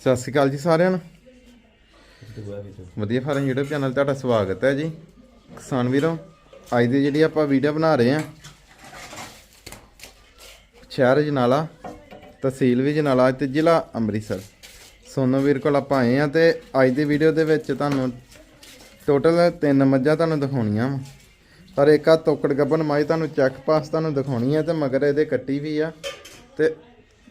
ਸਤਿ ਸ਼੍ਰੀ ਅਕਾਲ ਜੀ ਸਾਰਿਆਂ ਨੂੰ। ਵਧੀਆ ਫਾਰਮ YouTube ਚੈਨਲ ਤੁਹਾਡਾ ਸਵਾਗਤ ਹੈ ਜੀ। ਕਿਸਾਨ ਵੀਰੋ ਅੱਜ ਦੀ ਜਿਹੜੀ ਆਪਾਂ ਵੀਡੀਓ ਬਣਾ ਰਹੇ ਹਾਂ ਸ਼ਹਿਰ ਜਨਾਲਾ ਤਹਿਸੀਲ ਵੀ ਜਨਾਲਾ ਤੇ ਜ਼ਿਲ੍ਹਾ ਅੰਮ੍ਰਿਤਸਰ। ਸੋਨੋ ਵੀਰ ਕੋਲ ਆਪਾਂ ਆਏ ਆ ਤੇ ਅੱਜ ਦੀ ਵੀਡੀਓ ਦੇ ਵਿੱਚ ਤੁਹਾਨੂੰ ਟੋਟਲ ਤਿੰਨ ਮੱਝਾਂ ਤੁਹਾਨੂੰ ਦਿਖਾਉਣੀਆਂ ਵਾ। ਪਰ ਇੱਕ ਆ ਤੋਕੜ ਗੱਬਨ ਮਾਈ ਤੁਹਾਨੂੰ ਚੈੱਕ ਪਾਸ ਤੁਹਾਨੂੰ ਦਿਖਾਉਣੀ ਹੈ ਤੇ ਮਗਰ ਇਹਦੇ ਕੱਟੀ ਵੀ ਆ ਤੇ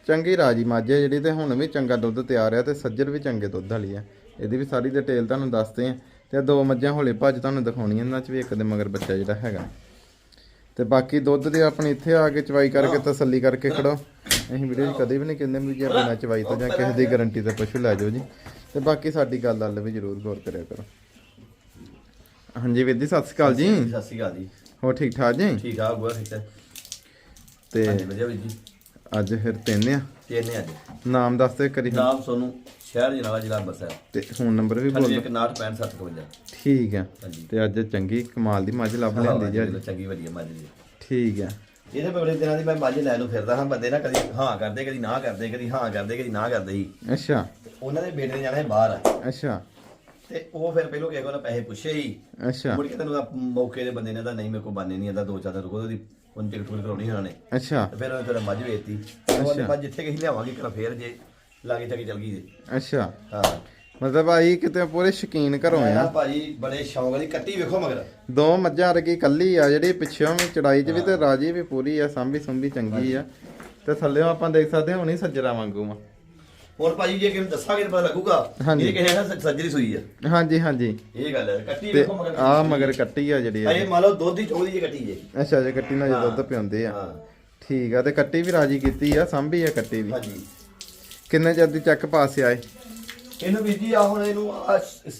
ਚੰਗੀ ਰਾਜੀ ਮੱਝ ਹੈ ਜਿਹੜੀ ਤੇ ਹੁਣ ਵੀ ਚੰਗਾ ਦੁੱਧ ਤਿਆਰ ਆ ਤੇ ਸੱਜਰ ਵੀ ਚੰਗੇ ਦੁੱਧ ਵਾਲੀ ਆ। ਇਹਦੀ ਵੀ ਸਾਰੀ ਡਿਟੇਲ ਤੁਹਾਨੂੰ ਦੱਸਦੇ ਆ। ਤੇ ਦੋ ਮੱਝਾਂ ਹੌਲੇ ਭੱਜ ਤੁਹਾਨੂੰ ਦਿਖਾਉਣੀਆਂ ਇਹਨਾਂ ਚ ਵੀ ਇੱਕ ਦੇ ਮਗਰ ਬੱਚਾ ਜਿਹੜਾ ਹੈਗਾ। ਤੇ ਬਾਕੀ ਦੁੱਧ ਦੇ ਆਪਣੀ ਇੱਥੇ ਆ ਕੇ ਚਵਾਈ ਕਰਕੇ ਤਸੱਲੀ ਕਰਕੇ ਖੜੋ। ਅਸੀਂ ਵੀਡੀਓ 'ਚ ਕਦੇ ਵੀ ਨਹੀਂ ਕਹਿੰਦੇ ਵੀ ਜੇ ਬਿਨਾਂ ਚਵਾਈ ਤੋਂ ਜਾਂ ਕਿਸੇ ਦੀ ਗਾਰੰਟੀ ਤੇ ਪਸ਼ੂ ਲੈ ਜਾਓ ਜੀ। ਤੇ ਬਾਕੀ ਸਾਡੀ ਗੱਲ ਵੱਲ ਵੀ ਜ਼ਰੂਰ ਗੌਰ ਕਰਿਆ ਕਰੋ। ਹਾਂਜੀ ਵੀਰ ਜੀ ਸਤਿ ਸ਼੍ਰੀ ਅਕਾਲ ਜੀ। ਸਤਿ ਸ਼੍ਰੀ ਅਕਾਲ ਜੀ। ਹੋਰ ਠੀਕ ਠਾਕ ਜੀ? ਠੀਕ ਠਾਕ ਬੁਆ ਠੀਕ ਹੈ। ਤੇ ਹਾਂਜੀ ਵਧੀਆ ਵੀਰ ਜੀ। ਅੱਜ ਫਿਰ ਤਿੰਨ ਆ। ਕਿੰਨੇ ਅੱਜ ਨਾਮ ਦੱਸ ਦੇ ਕਰੀ ਨਾਮ ਸੋਨੂੰ ਸ਼ਹਿਰ ਜਨਾਲਾ ਜ਼ਿਲ੍ਹਾ ਅੰਮ੍ਰਿਤਸਰ। ਤੇ ਫੋਨ ਨੰਬਰ ਵੀ ਬੋਲ। ਦਿਓ 916557 ਠੀਕ ਆ। ਤੇ ਅੱਜ ਚੰਗੀ ਕਮਾਲ ਦੀ ਮੱਝ ਲੱਭ ਲੈਂਦੀ ਜੀ ਅੱਜ। ਚੰਗੀ ਵਧੀਆ ਮੱਝ ਜੀ। ਠੀਕ ਆ। ਇਹਦੇ ਬੜੇ ਦਿਨਾਂ ਦੀ ਮੈਂ ਮੱਝ ਲੈ ਨੂੰ ਫਿਰਦਾ ਹਾਂ ਬੰਦੇ ਨਾ ਕਦੀ ਹਾਂ ਕਰਦੇ ਕਦੀ ਨਾ ਕਰਦੇ ਕਦੀ ਹਾਂ ਕਰਦੇ ਕਦੀ ਨਾ ਕਰਦੇ ਸੀ ਅੱਛਾ। ਉਹਨਾਂ ਦੇ ਬੇਟੇ ਜਾਣਾ ਬਾਹਰ ਅੱਛਾ। ਤੇ ਉਹ ਫਿਰ ਪਹਿਲੋਂ ਕਿਸੇ ਕੋਲ ਪੈਸੇ ਪੁੱਛੇ ਹੀ। ਅੱਛਾ। ਮੁੜ ਕੇ ਤੈਨੂੰ ਮੌਕੇ ਦੇ ਬੰਦੇ ਨੇ ਤਾਂ ਨਹੀਂ ਮੇਰੇ ਕੋਲ ਬਾਨੇ ਨਹੀਂ ਆਂਦਾ ਦੋ ਚਾਰ ਰੁਕੋ ਉਹਦੀ ਉਹਨ ਟਿਕਟ ਟੁਕਟ ਕਰਾਉਣੀ ਉਹਨਾਂ ਨੇ। ਅੱਛਾ। ਤੇ ਫਿਰ ਉਹਨੇ ਤੇਰਾ ਮੱਝ ਵੇਚਤੀ। ਉਹ ਮੱਝ ਜਿੱਥੇ ਕਹੀ ਲਿਆਵਾਂਗੇ ਕਿਰਾ ਫੇਰ ਜੇ ਲਾਗੇ ਚੱਕੀ ਚੱਲ ਗਈ ਜੇ। ਅੱਛਾ। ਹਾਂ। ਮਤਲਬ ਆਈ ਕਿਤੇ ਪੂਰੇ ਸ਼ਕੀਨ ਘਰੋਂ ਮੈਂ ਆ। ਨਾ ਭਾਜੀ ਬੜੇ ਸ਼ੌਂਕ ਵਾਲੀ ਕੱਟੀ ਵੇਖੋ ਮਗਰ। ਦੋ ਮੱਝਾਂ ਰਗੀ ਕੱਲੀ ਆ ਜਿਹੜੀ ਪਿੱਛੋਂ ਵੀ ਚੜਾਈ 'ਚ ਵੀ ਤੇ ਰਾਜੀ ਵੀ ਪੂਰੀ ਆ ਸਾਂਭੀ ਸੁੰਭੀ ਚੰਗੀ ਆ। ਤੇ ਥੱਲੇੋਂ ਆਪਾਂ ਦੇਖ ਸਕਦੇ ਹਾਂ ਹੁਣੀ ਸੱਜਰਾ ਵਾਂਗੂ ਆ। ਹੋਰ ਭਾਜੀ ਜੇ ਕਿਹਨੂੰ ਦੱਸਾਂਗੇ ਤਾਂ ਪਤਾ ਲੱਗੂਗਾ ਹਾਂਜੀ। ਇਹ ਕਿਸੇ ਨੇ ਸੱਜਰੀ ਸੂਈ ਆ। ਹਾਂਜੀ ਹਾਂਜੀ। ਇਹ ਗੱਲ ਹੈ ਕੱਟੀ ਤੇ ਵੇਖੋ ਮਗਰ ਆ ਮਗਰ ਕੱਟੀ ਆ ਜਿਹੜੀ ਆ ਇਹ। ਮੰਨ ਲਓ ਦੁੱਧ ਦੀ ਚੋਲੀ ਜੇ ਕੱਟੀ ਜੇ। ਅੱਛਾ ਜੇ ਕੱਟੀ ਨਾਲ ਜੇ ਦੁੱਧ ਪਿਉਂਦੇ ਆ। ਹਾਂ। ਠੀਕ ਆ ਤੇ ਕੱਟੀ ਵੀ ਰਾਜੀ ਕੀਤੀ ਆ ਸਾਂਭੀ ਆ ਕੱਟੀ ਵੀ। ਹਾਂਜੀ। ਕਿੰਨੇ ਚਿਰ ਦੀ ਚੱਕ ਪਾਸ ਆਏ ਇਹਨੂੰ ਵੀਰ ਜੀ ਆ ਹੁਣ ਇਹਨੂੰ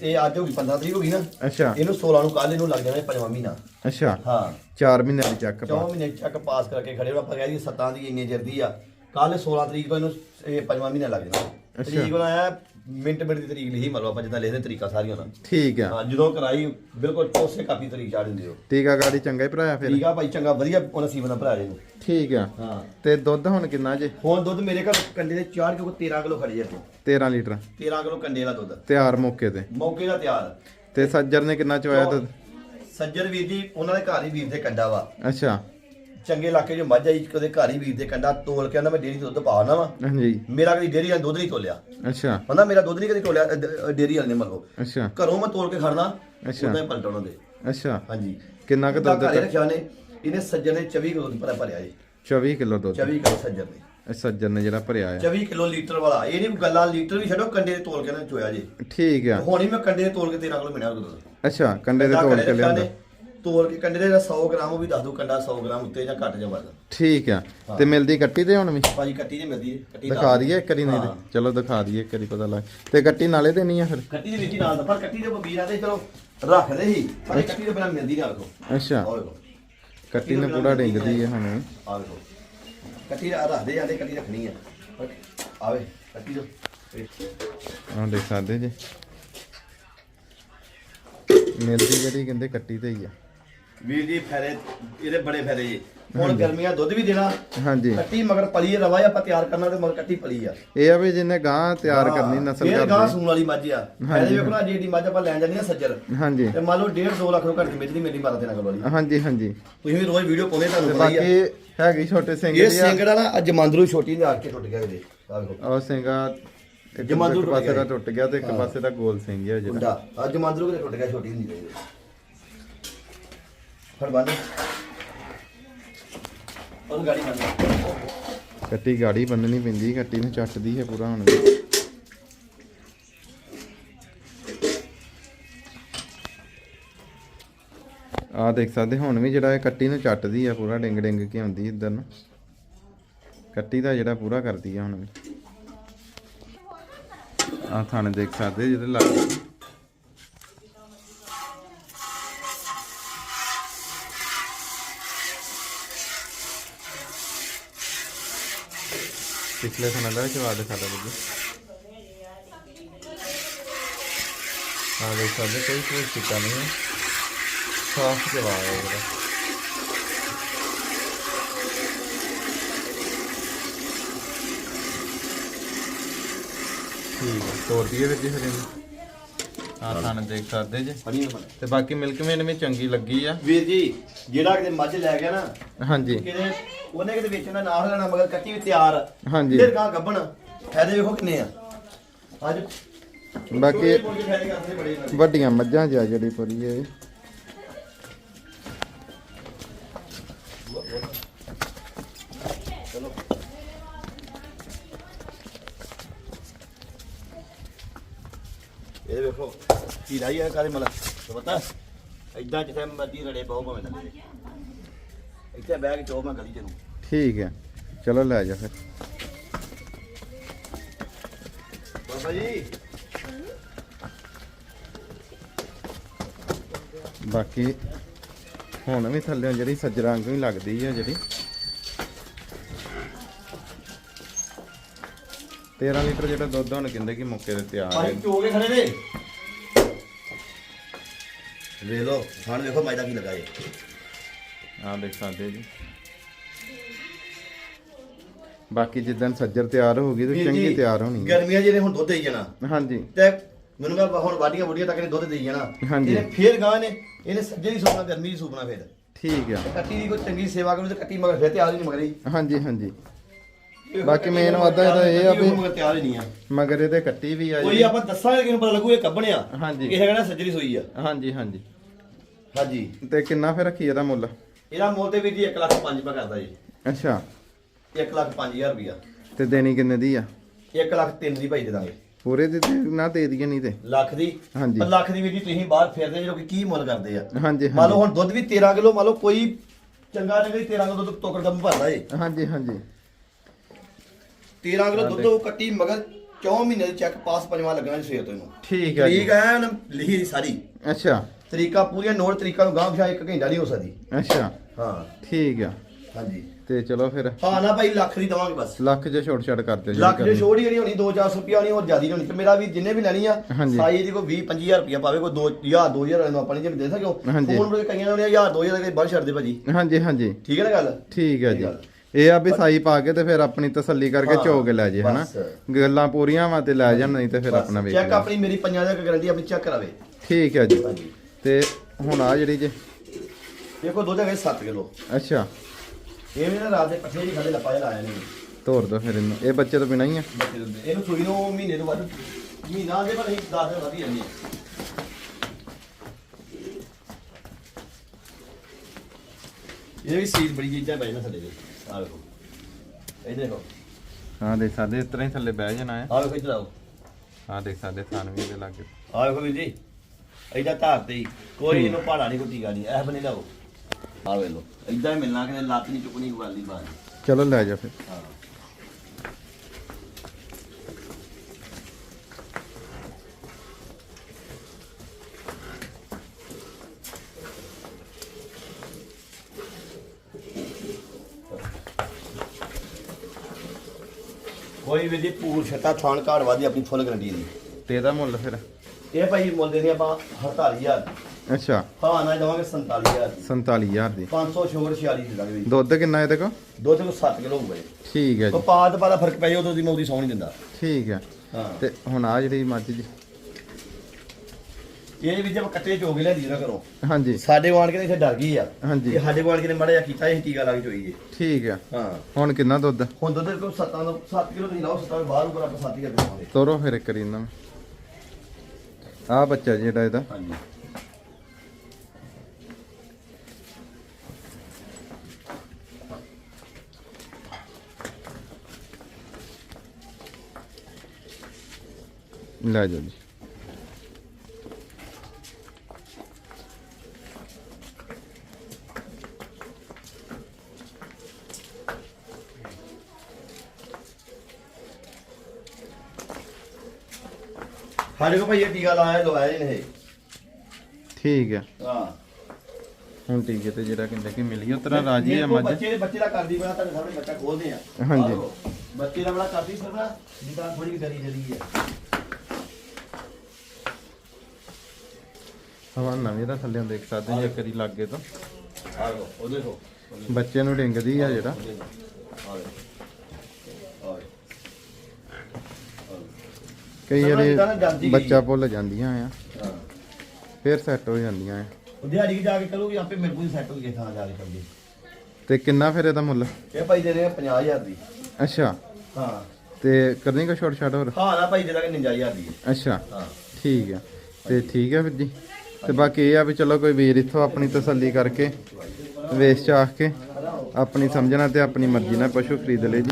ਇਹ ਅੱਜ ਹੋ ਗਈ 15 ਤਰੀਕ ਹੋ ਗਈ ਨਾ। ਅੱਛਾ। ਇਹਨੂੰ 16 ਨੂੰ ਕੱਲ ਇਹਨੂੰ ਲੱਗ ਜਾਣਾ ਇਹ ਪੰਜਵਾਂ ਮਹੀਨਾ। ਅੱਛਾ। ਹਾਂ। 4 ਮਹੀਨਿਆਂ ਦੀ ਚੱਕ 4 ਪਾ। ਮਹੀਨੇ ਚੱਕ ਪਾਸ ਕਰਕੇ ਖੜੇ ਹੋ ਆਪਾਂ ਕਹਿ ਦਈਏ 7 ਦੀ ਇੰਨੀ ਚਿਰ ਦੀ ਆ। ਕੱਲ 16 ਤਰੀਕ ਇਹਨੂੰ ਇਹ ਪੰਜਵਾਂ ਮਹੀਨਾ ਲੱਗ ਜਾਣਾ। ਤਰੀਕ ਨੂੰ ਆਇਆ ਮਿੰਟ ਮਿੰਟ ਦੀ ਤਰੀਕ ਲਿਖੀ ਮੰਨ ਲਓ ਆਪਾਂ ਜਿੱਦਾਂ ਲਿਖਦੇ ਤਰੀਕਾ ਸਾਰੀਆਂ ਦਾ। ਠੀਕ ਆ। ਹਾਂ ਜਦੋਂ ਕਰਾਈ ਬਿਲਕੁਲ ਉਸੇ ਕਾਪੀ ਤਰੀਕ ਚਾੜ ਦਿੰਦੇ ਹੋ। ਟੀਕਾ ਗਾੜੀ ਚੰਗਾ ਹੀ ਭਰਾਇਆ ਫਿਰ। ਠੀਕ ਆ ਭਾਈ ਚੰਗਾ ਵਧੀਆ ਉਹਨਾਂ ਸੀਵਨ ਦਾ ਭਰਾ ਜੀ ਨੂੰ ਠੀਕ ਆ। ਹਾਂ। ਤੇ ਦੁੱਧ ਹੁਣ ਕਿੰਨਾ ਜੇ? ਹੁਣ ਦੁੱਧ ਮੇਰੇ ਘਰ ਕੰਡੇ ਦੇ 4 ਕਿਲੋ 13 ਕਿਲੋ ਖੜੀ ਹੈ 13 ਲੀਟਰ। 13 ਕਿਲੋ ਕੰਡੇ ਦਾ ਦੁੱਧ। ਤਿਆਰ ਮੌਕੇ ਤੇ। ਮੌਕੇ ਦਾ ਤਿਆਰ। ਤੇ ਸੱਜਰ ਨੇ ਕਿੰਨਾ ਚਵਾਇਆ ਦੁੱਧ? ਸੱਜਰ ਵੀਰ ਜੀ ਉਹਨਾਂ ਦੇ ਘਰ ਹੀ ਵੀਰ ਦੇ ਕੰਡਾ ਵਾ। ਅੱਛਾ। ਚੰਗੇ ਇਲਾਕੇ 'ਚ ਮੱਝ ਆਈ ਕਦੇ ਘਰ ਹੀ ਵੀਰ ਦੇ ਕੰਡਾ ਤੋਲ ਕੇ ਆਂਦਾ ਮੈਂ ਡੇਰੀ ਤੋਂ ਦੁੱਧ ਪਾਉਣਾ ਵਾ। ਹਾਂਜੀ। ਮੇਰਾ ਕਦੀ ਡੇਰੀ ਵਾਲਾ ਦੁੱਧ ਨਹੀਂ ਤੋਲਿਆ। ਅੱਛਾ। ਕਹਿੰਦਾ ਮੇਰਾ ਦੁੱਧ ਨਹੀਂ ਕਦੀ ਤੋਲਿਆ ਅ, ਡ- ਡੇਰੀ ਵਾਲੇ ਨੇ ਮੱਲੋ ਅੱਛਾ। ਘਰੋਂ ਮੈਂ ਤੋਲ ਕੇ ਖੜਨਾ ਅੱਛਾ। ਉਹਦਾ ਹੀ ਪਲਟਾਉਣਾ ਦੇ। ਅੱਛਾ। ਹਾਂਜੀ। ਕਿੰਨਾ ਕੁ ਉਹਦਾ ਦੁੱਧ ਘਰੇ ਰੱਖਿਆ ਨੇ ਇਹਨੇ ਸੱਜਰ ਨੇ 24 ਕਿਲੋ ਦੁੱਧ ਭਰਿਆ ਭਰਿਆ ਜੀ। 24 ਕਿਲੋ ਦੁੱਧ। 24 ਕਿਲੋ ਸੱਜਰ ਨੇ। ਇਹ ਸੱਜਰ ਨੇ ਜਿਹੜਾ ਭਰਿਆ ਆ। 24 ਕਿਲੋ ਲੀਟਰ ਵਾਲਾ। ਇਹ ਨਹੀਂ ਗੱਲਾਂ ਲੀਟਰ ਵੀ ਛੱਡੋ ਕੰਡੇ ਦੇ ਤੋਲ ਕੇ ਨਾ ਚੋਇਆ ਜੀ। ਠੀਕ ਆ। ਹੁਣ ਹੀ ਮੈਂ ਕੰਡੇ ਦੇ ਤੋਲ ਕੇ 13 ਕਿਲੋ ਮਿਲਿਆ ਦੁੱਧ ਅੱਛਾ ਕੰਡੇ ਦੇ ਤੋੜ ਕੇ ਲਿਆਂਦਾ। ਤੋਲ ਕੇ ਕੰਡੇ ਦੇ ਜਿਹੜਾ 100 ਗ੍ਰਾਮ ਉਹ ਵੀ ਦੱਸ ਦੂ ਕੰਡਾ 100 ਗ੍ਰਾਮ ਉੱਤੇ ਜਾਂ ਘੱਟ ਜਾਂ ਵੱਧ। ਠੀਕ ਆ ਤੇ ਮਿਲਦੀ ਕੱਟੀ ਤੇ ਹੁਣ ਵੀ? ਭਾਜੀ ਕੱਟੀ ਜੇ ਮਿਲਦੀ ਹੈ ਕੱਟੀ ਦਿਖਾ ਨਾਲ- ਦਈਏ ਇੱਕ ਵਾਰੀ ਨਹੀਂ ਤੇ। ਚਲੋ ਦਿਖਾ ਦਈਏ ਇੱਕ ਵਾਰੀ ਪਤਾ ਲੱਗ। ਤੇ ਕੱਟੀ ਨਾਲੇ ਦੇਣੀ ਆ ਫਿਰ? ਕੱਟੀ ਦੇ ਵਿੱਚ ਹੀ ਨਾਲ ਦਾ ਪਰ ਕੱਟੀ ਦੇ ਵੀਰਾਂ ਦੇ ਚਲੋ ਰੱਖਦੇ ਹੀ ਪਰ ਕੱਟੀ ਦੇ ਬਿਨਾਂ ਮਿਲਦੀ ਨਾ ਵੇਖੋ। ਅੱਛਾ। ਆਹ ਵੇਖੋ। ਕੱਟੀ ਨੇ ਪੂਰਾ ਡਿੰਗਦੀ ਹੈ ਹੁਣ। ਆਹ ਵੇਖੋ। ਕੱਟੀ ਰਾ- ਰੱਖਦੇ ਜਾਂਦੇ ਕੱਟੀ ਰੱਖਣੀ ਆ। ਆਵੇ ਕੱਟੀ ਜੋ ਆਹ ਦੇਖ ਸਕਦੇ ਜੀ। ਮਿਲਦੀ ਜਿਹੜੀ ਕਹਿੰਦੇ ਕੱਟੀ ਤੇ ਹੀ ਆ। ਵੀਰ ਜੀ ਫਾਇਦੇ ਇਹਦੇ ਬੜੇ ਫਾਇਦੇ ਜੀ। ਹੁਣ ਗਰਮੀਆਂ ਦੁੱਧ ਵੀ ਦੇਣਾ ਹਾਂਜੀ। ਕੱਟੀ ਮਗਰ ਪਲੀ ਹੈ, ਰਵਾ ਹੀ ਆਪਾਂ ਤਿਆਰ ਕਰਨਾ ਤੇ ਮਗਰ ਕੱਟੀ ਪਲੀ ਆ। ਇਹ ਆ ਵੀ ਜਿਹਨੇ ਗਾਂ ਤਿਆਰ ਕਰਨੀ ਨਸਲ ਇਹ ਗਾਂ ਕਰਨੀ। ਸੂਣ ਵਾਲੀ ਮੱਝ ਆ। ਫਾਇਦੇ ਵੇਖੋ ਨਾ ਜਿਹੜੀ ਮੱਝ ਆਪਾਂ ਲੈਣ ਜਾਂਦੇ ਆ ਸੱਜਰ ਹਾਂਜੀ। ਤੇ ਮੰਨ ਲਓ 1.5 2 ਲੱਖ ਰੁਪਏ ਦੀ ਮੇਰੀ ਮੇਰੀ ਮਾਰਾ ਦੇਣਾ ਕਰੋ ਵਾਲੀ ਹਾਂਜੀ ਹਾਂਜੀ। ਤੁਸੀਂ ਵੀ ਰੋਜ਼ ਵੀਡੀਓ ਪਾਉਂਦੇ ਤੁਹਾਨੂੰ ਪਤਾ ਹੀ ਆ। ਬਾਕੀ ਹੈਗੀ ਛੋਟੇ ਸਿੰਘ ਇਹ ਦੀ ਆ। ਸਿੰਗੜਾ ਨਾ ਅੱਜ ਮੰਦਰੂ ਛੋਟੀ ਨੇ ਆ ਕੇ ਟੁੱਟ ਗਿਆ ਇਹਦੇ ਆ ਵੇਖੋ। ਉਹ ਸਿੰਘਾ ਇੱਕ ਜਮਾਂਦਰੂ ਪਾਸੇ ਦਾ। ਟੁੱਟ ਗਿਆ ਤੇ ਇੱਕ ਪਾਸੇ ਦਾ ਗੋਲ ਸਿੰਘ ਹੈ ਜਿਹੜਾ। ਮੁੰਡਾ ਅੱਜ ਮੰਦਰੂ ਕਿਤੇ ਟੁੱਟ ਗਿਆ ਛੋਟੀ ਹੁੰਦੀ ਰਹੀ ਫੜ ਗਾੜੀ ਬੰਦ। ਕੱਟੀ ਗਾੜੀ ਬੰਨਣੀ ਪੈਂਦੀ ਕੱਟੀ ਨੂੰ ਚੱਟਦੀ ਹੈ ਪੂਰਾ ਹੁਣ। ਆ ਦੇਖ ਸਕਦੇ ਹੁਣ ਵੀ ਜਿਹੜਾ ਇਹ ਕੱਟੀ ਨੂੰ ਚੱਟਦੀ ਆ ਪੂਰਾ ਡਿੰਗ ਡਿੰਗ ਕੇ ਆਉਂਦੀ ਇੱਧਰ ਨੂੰ। ਕੱਟੀ ਦਾ ਜਿਹੜਾ ਪੂਰਾ ਕਰਦੀ ਆ ਹੁਣ ਵੀ। ਆ ਥਾਣੇ ਦੇਖ ਸਕਦੇ ਜਿਹਦੇ ਲੱਗ ਦਿਖਾ ਦਾ ਬੱਜੀ ਆ ਦੇਖ ਸਕਦੇ ਕੋਈ ਕੋਈ ਸਿੱਕਾ ਨਹੀਂ ਹੈ। ਸਾਫ਼ ਜਵਾਬ ਹੈ ਇਹਦਾ। ਠੀਕ ਹੈ ਤੋਰ ਦਈਏ ਵੀਰ ਜੀ ਫਿਰ ਇਹਨੂੰ। ਆ ਥਣ ਦੇਖ ਸਕਦੇ ਜੇ। ਫੜੀ। ਤੇ ਬਾਕੀ ਮਿਲਕ ਮੇਨ ਵੀ ਚੰਗੀ ਲੱਗੀ ਆ। ਵੀਰ ਜੀ ਜਿਹੜਾ ਕਿਤੇ ਮੱਝ ਲੈ ਗਿਆ ਨਾ ਹਾਂਜੀ। ਕਿਤੇ ਉਹਨੇ ਕਿਤੇ ਵੇਚਣਾ ਨਾ ਲੈਣਾ ਮਗਰ ਕੱਟੀ ਵੀ ਤਿਆਰ। ਹਾਂਜੀ। ਫਿਰ ਗਾਂ ਗੱਬਣ ਫਾਇਦੇ ਵੇਖੋ ਕਿੰਨੇ ਆ। ਅੱਜ ਬਾਕੀ ਛੋਟੇ ਮੋਟੇ ਫਾਇਦੇ ਕਰਦੇ ਬੜੇ ਇਹਨਾਂ ਦੇ। ਵੱਡੀਆਂ ਮੱਝਾਂ ਜਾ ਜਿਹੜੀ ਪੂਰੀ ਹੈ ਇਹ। ਇਹ ਵੇਖੋ ਕੀ ਹੈ ਕਾਲੇ ਮਲਾ? ਪਤਾ? ਇਦਾਂ ਜਿੱਥੇ ਮਰਦੀ ਰੜੇ ਬਹੁ ਭਾਵੇਂ ਥੱਲੇ ਇੱਥੇ ਬਹਿ ਕੇ ਚੋ ਮੈਂ ਗਲੀ ਚ ਨੂੰ ਠੀਕ ਹੈ। ਚਲੋ ਲੈ ਜਾ ਫਿਰ। ਬਾਬਾ ਜੀ। ਬਾਕੀ ਹੁਣ ਵੀ ਥੱਲੇ ਜਿਹੜੀ ਸੱਜਰਾਂ ਵਾਂਗੂ ਹੀ ਲੱਗਦੀ ਹੈ ਜਿਹੜੀ। 13 ਲੀਟਰ ਜਿਹੜਾ ਦੁੱਧ ਹੁਣ ਕਹਿੰਦੇ ਕਿ ਮੌਕੇ ਤੇ ਤਿਆਰ ਹੈ। ਭਾਈ ਚੋ ਕੇ ਖੜੇ ਨੇ। ਵੇ ਲੋ ਖਾਣ ਵੇਖੋ ਮਾਇਦਾ ਕੀ ਲਗਾਏ। ਆਹ ਦੇਖ ਸਕਦੇ ਜੀ। ਬਾਕੀ ਜਿੱਦਣ ਸੱਜਰ ਤਿਆਰ ਹੋ ਗਈ ਤੇ ਚੰਗੀ ਤਿਆਰ ਹੋਣੀ ਹੈ। ਗਰਮੀਆਂ ਜਿਹੜੇ ਹੁਣ ਦੁੱਧ ਦੇਈ ਜਾਣਾ। ਹਾਂਜੀ। ਤੇ ਮੈਨੂੰ ਕਹਿੰਦਾ ਹੁਣ ਵਾਡੀਆਂ ਬੁੜੀਆਂ ਤੱਕ ਨੇ ਦੁੱਧ ਦੇਈ ਜਾਣਾ। ਹਾਂਜੀ। ਇਹਨੇ ਫੇਰ ਗਾਂ ਨੇ ਇਹਨੇ ਸੱਜੇ ਦੀ ਸੂਪਣਾ ਗਰਮੀ ਦੀ ਸੂਪਣਾ ਫੇਰ। ਠੀਕ ਆ। ਤੇ ਕੱਟੀ ਦੀ ਕੋਈ ਚੰਗੀ ਸੇਵਾ ਕਰੂ ਤੇ ਕੱਟੀ ਮਗਰ ਫੇਰ ਤਿਆਰ ਹੀ ਨਹੀਂ ਮਗਰੀ ਹਾਂਜੀ ਹਾਂਜੀ। ਬਾਕੀ main ਵਾਧਾ ਇਹਦਾ ਇਹ ਆ ਵੀ- ਮਗਰ ਤਿਆਰ ਹੀ ਨਹੀਂ ਆ। ਮਗਰ ਇਹਦੇ ਕੱਟੀ ਵੀ ਆ ਕੋਈ ਜੀ। ਆਪਾਂ ਦੱਸਾਂਗੇ ਕਿਹਨੂੰ ਪਤਾ ਲੱਗੂ ਇਹ ਕੱਬਣਿਆ ਹਾਂਜੀ। ਕਿਸੇ ਕਹਿੰਦਾ ਸੱਜਰੀ ਸੋਈ ਆ। ਹਾਂਜੀ ਹਾਂਜੀ। ਹਾਂਜੀ। ਤੇ ਕਿੰਨਾ ਫਿਰ ਰੱਖੀ ਇਹਦਾ ਮੁੱਲ? ਇਹਦਾ ਮੁੱਲ ਤੇ ਵੀ ਜੀ 1 ਲੱਖ 5 ਰੁਪਏ ਕਰਦਾ ਜੀ। ਅੱਛਾ। 1 ਲੱਖ 5000 ਰੁਪਿਆ ਤੇ ਦੇਣੀ ਕਿੰਨੇ ਦੀ ਆ? 1 ਲੱਖ 3 ਦੀ ਭਾਈ ਦੇ ਦਾਂਗੇ। ਪੂਰੇ ਦੀ ਤੇ ਨਾ ਦੇ ਦਈਏ ਨਹੀਂ ਤੇ। ਲੱਖ ਦੀ? ਹਾਂਜੀ। ਪਰ ਲੱਖ ਦੀ ਵੀ ਜੀ ਤੁਸੀਂ ਬਾਹਰ ਫਿਰਦੇ ਜਦੋਂ ਕਿ ਮੁੱਲ ਕਰਦੇ ਆ? ਹਾਂਜੀ ਮੰਨ ਲਓ ਹੁਣ ਦੁੱਧ ਵੀ 13 ਕਿਲੋ ਮੰਨ ਲਓ ਕੋਈ ਚੰਗਾ ਚੰਗਾ 13 ਕਿਲੋ ਦੁੱਧ ਟੋਕਰ ਕੰਮ ਭਰਦਾ ਏ। ਹਾਂਜੀ ਹਾਂਜੀ। 13 ਕਿਲੋ ਦੁੱਧ ਉਹ ਕੱਟੀ ਮਗਰ 4 ਮਹੀਨੇ ਦੇ ਚੈੱਕ ਪਾਸ ਪੰਜਵਾਂ ਲੱਗਣਾ ਜੀ ਸਵੇਰ ਤੋਂ ਇਹਨੂੰ। ਠੀਕ ਹੈ ਜੀ। ਤਰੀਕ ਐ ਲਿਖੀ ਸਾਰੀ। ਅੱਛਾ। ਤਰੀਕਾ ਪੂਰੀਆਂ ਨੋਟ ਤਰੀਕਾ ਨੂੰ ਗਾਂਵ ਸ਼ਾ ਇੱਕ ਘੰਟਾ ਨਹੀਂ ਹੋ ਸਕਦੀ। ਅੱਛਾ। ਹਾਂ। ਠੀਕ ਆ। ਹਾਂਜੀ। ਤੇ ਚਲੋ ਫਿਰ। ਹਾਂ ਨਾ ਭਾਈ ਲੱਖ ਦੀ ਦਵਾਂਗੇ ਬਸ। ਲੱਖ ਜੇ ਛੋਟ ਛੜ ਕਰਦੇ ਜੀ ਲੱਖ ਜੇ ਹੀ ਨਹੀਂ ਹੋਣੀ 2-400 ਰੁਪਿਆ ਨਹੀਂ ਹੋਰ ਜ਼ਿਆਦਾ ਨਹੀਂ ਹੋਣੀ। ਤੇ ਮੇਰਾ ਵੀ ਜਿੰਨੇ ਵੀ ਲੈਣੀ ਆ। ਸਾਈ ਦੀ ਕੋਈ 20-25000 ਰੁਪਿਆ ਪਾਵੇ ਕੋਈ 2000 2000 ਵਾਲੇ ਨੂੰ ਆਪਾਂ ਨਹੀਂ ਜੇ ਦੇ ਸਕੋ। ਫੋਨ ਤੇ ਕਈਆਂ ਨੇ 1000 2000 ਦੇ ਬੜ ਛੱਡਦੇ ਭਾਜੀ। ਹਾਂਜੀ ਹਾਂਜੀ। ਠੀਕ ਹੈ ਨਾ ਗੱਲ? ਠੀਕ ਹੈ ਜੀ। ਇਹ ਆ ਵੀ ਸਾਈ ਪਾ ਕੇ ਤੇ ਫਿਰ ਆਪਣੀ ਤਸੱਲੀ ਕਰਕੇ ਹਾਂ, ਚੋ ਕੇ ਲੈ ਜੇ ਹਨਾ। ਗੱਲਾਂ ਪੂਰੀਆਂ ਵਾ ਤੇ ਲੈ ਜਾਣ ਨਹੀਂ ਤੇ ਫਿਰ ਆਪਣਾ ਵੇਚ ਚੈੱਕ ਆਪਣੀ ਮੇਰੀ ਪੰਜਾਂ ਦਾ ਗਾਰੰਟੀ ਆਪਣੀ ਚੈੱਕ ਕਰਾਵੇ। ਠੀਕ ਹੈ ਜੀ। ਹਾਂਜੀ। ਤੇ ਹੁਣ ਆ ਜਿਹੜੀ ਜੇ। ਦੇਖੋ ਦੁੱਧ ਹੈਗਾ 7 ਕਿਲੋ। ਅੱਛਾ। ਇਹ ਵੀ ਨਾ ਰਾਤ ਦੇ ਪੱਠੇ ਜੀ ਖਾਦੇ ਲੱਪਾ ਜਿਹਾ ਲਾਇਆ ਨੇ ਤੋਰ ਦੋ ਫਿਰ ਇਹਨੂੰ। ਇਹ ਬੱਚੇ ਤੋਂ ਬਿਨਾਂ ਹੀ ਆ। ਬੱਚੇ ਦੇ ਇਹਨੂੰ ਸੂਈ ਨੂੰ ਮਹੀਨੇ ਤੋਂ ਵੱਧ ਮਹੀਨਾ ਦੇ ਪਰ ਅਸੀਂ 10 ਦਿਨ ਵਧੀ ਜਾਂਦੀ ਹੈ। ਇਹ ਵੀ ਸੀਲ ਬੜੀ ਚੀਜ਼ਾਂ ਪੈ ਨਾ ਥੱਲੇ ਦੇ। ਆ ਵੇਖੋ। ਇਹ ਦੇਖੋ। ਹਾਂ ਦੇਖ ਸਕਦੇ ਇਸ ਤਰ੍ਹਾਂ ਹੀ ਥੱਲੇ ਬਹਿ ਜਾਣਾ ਹੈ। ਆ ਵੇਖੋ ਇੱਧਰ ਆਓ। ਹਾਂ ਦੇਖ ਸਕਦੇ ਥਾਨ ਵੀ ਲੱਗੇ। ਆ ਵੇਖੋ ਵੀਰ ਜੀ। ਐਡਾ ਧਾਰ ਤੇ ਹੀ। ਕੋਈ ਇਹਨੂੰ ਪਹਾੜਾ ਨਹੀਂ ਕੋਈ ਟੀਕਾ ਨਹੀਂ। ਇਹ ਬਣੇ ਲਾਓ ਆ ਵੇ ਲੋ ਐਦਾਂ ਹੀ ਮਿਲਣਾ ਕਿ ਲੱਤ ਨਹੀਂ ਚੁੱਕਣੀ ਨਹੀਂ ਬਾਹਰ। ਚਲੋ ਲੈ ਜਾ ਫਿਰ। ਹਾਂ। ਕੋਈ ਵੀ ਦੀ ਪੂਰ ਛੱਟਾ ਥਾਣ ਘਾੜ ਵਾਦੀ ਆਪਣੀ ਫੁੱਲ ਗਰੰਟੀ ਦੀ ਤੇ ਇਹਦਾ ਮੁੱਲ ਫਿਰ। ਇਹ ਭਾਈ ਮੁੱਲ ਦੇ ਨੇ ਆਪਾਂ 48000 ਅੱਛਾ। ਹਾਂ ਨਾ ਦਵਾਂਗੇ 47000 47000 ਦੀ। 500 ਸ਼ੂਗਰ 46 ਦੇ ਦਾਂਗੇ ਦੁੱਧ ਕਿੰਨਾ ਇਹਦੇ ਕੋ ਦੁੱਧ ਨੂੰ 7 ਕਿਲੋ ਹੋਊਗਾ ਠੀਕ ਹੈ ਜੀ। ਪਾਦ ਪਾਦਾ ਫ਼ਰਕ ਪੈ ਜਾਊ ਉਦੋਂ ਦੀ ਮੈਂ ਉਹਦੀ ਸੌਂ ਨਹੀਂ ਦਿੰਦਾ। ਠੀਕ ਹੈ। ਹਾਂ। ਤੇ ਹੁਣ ਆ ਜਿਹੜੀ ਮੱਝ ਜੀ। ਇਹ ਵੀ ਜੇ ਆਪਾਂ ਕੱਟੇ ਚੋਗ ਲਿਆਦੀ ਨਾ ਕਰੋ ਹਾਂਜੀ। ਸਾਡੇ ਵਾਣ ਕੇ ਇੱਥੇ ਡਰ ਗਈ ਆ। ਹਾਂਜੀ। ਇਹ ਸਾਡੇ ਵਾਣ ਕੇ ਨੇ ਮਾੜਾ ਜਿਹਾ ਕੀਤਾ ਇਹ ਟੀਕਾ ਲਾ ਕੇ ਚੋਈ ਜੇ ਠੀਕ ਹੈ। ਹਾਂ। ਹੁਣ ਕਿੰਨਾ ਦੁੱਧ? ਹੁਣ ਦੁੱਧ ਕੋ 7 ਦਾ 7 ਕਿਲੋ ਤੁਸੀਂ ਲਾਓ 7 ਬਾਹਰ ਉੱਪਰ ਆਪਾਂ 7 ਹੀ ਕਰਦੇ ਹਾਂ। ਤੋਰੋ ਫਿਰ ਕਰੀ ਇਹਨਾਂ ਆ ਬੱਚਾ ਜਿਹੜਾ ਇਹਦਾ। ਹਾਂਜੀ। ਲੈ ਜਾਓ ਜੀ। ਸਾਡੇ ਕੋ ਭਾਈ ਇਹ ਟੀਕਾ ਲਾਇਆ ਲਵਾਇਆ ਨੇ ਠੀਕ ਹੈ। ਹਾਂ। ਹੁਣ ਟੀਕੇ ਤੇ ਜਿਹੜਾ ਕਹਿੰਦੇ ਕਿ ਮਿਲੀ ਉਹ ਤਰ੍ਹਾਂ ਰਾਜੀ ਆ ਮੱਝ। ਬੱਚੇ ਦੇ ਬੱਚੇ ਦਾ ਕਰਦੀ ਬਣਾ ਤੁਹਾਡੇ ਸਾਹਮਣੇ ਬੱਚਾ ਖੋਲਦੇ ਆ ਹਾਂਜੀ। ਆਹ। ਬੱਚੇ ਦਾ ਬੜਾ ਕਰਦੀ ਸਰਨਾ ਜਿੱਦਾਂ ਥੋੜੀ ਜਿਹੀ ਡਰੀ ਡਰੀ ਹੈ। ਹਵਾ ਨਵੀਂ ਦਾ ਥੱਲੇ ਦੇਖ ਸਕਦੇ ਜੇ ਕਰੀ ਲੱਗੇ ਤਾਂ। ਆ ਲੋ ਉਹ ਦੇਖੋ। ਬੱਚੇ ਨੂੰ ਡਿੰਗਦੀ ਆ ਜਿਹੜਾ। ਆ ਲਓ। ਆ ਲਓ। ਆ ਲਓ। ਕਈ ਵਾਰੀ ਗਈ। ਬੱਚਾ ਭੁੱਲ ਜਾਂਦੀਆਂ ਆ। ਫਿਰ ਸੈੱਟ ਹੋ ਜਾਂਦੀਆਂ ਆ। ਦਿਹਾੜੀ ਕਿ ਜਾ ਕੇ ਕਰੂਗੀ ਆਪੇ ਮੇਰੇ ਕੋਲ ਸੈੱਟ ਹੋ ਕੇ ਥਾਂ ਜਾ ਕੇ ਕਰੂਗੀ ਤੇ ਕਿੰਨਾ ਫਿਰ ਇਹਦਾ ਮੁੱਲ? ਇਹ ਭਾਈ ਦੇ ਰਹੇ 50000 ਦੀ। ਅੱਛਾ। ਹਾਂ। ਤੇ ਕਰਨੀ ਕੋ ਛੋਟ ਛਾਟ ਹੋਰ? ਹਾਂ ਨਾ ਭਾਈ ਦੇ ਲਾਗੇ 59000 ਦੀ। ਅੱਛਾ। ਹਾਂ। ਠੀਕ ਆ। ਤੇ ਠੀਕ ਆ ਵੀਰ ਜੀ। ਤੇ ਬਾਕੀ ਇਹ ਆ ਵੀ ਚਲੋ ਕੋਈ ਵੀਰ ਇੱਥੋਂ ਆਪਣੀ ਤਸੱਲੀ ਕਰਕੇ ਵੇਚ ਚਾਖ ਕੇ ਆਪਣੀ ਸਮਝਣਾ ਤੇ ਆਪਣੀ ਮਰਜ਼ੀ ਨਾਲ ਪਸ਼ੂ ਖਰੀਦ ਲੇ ਜੀ।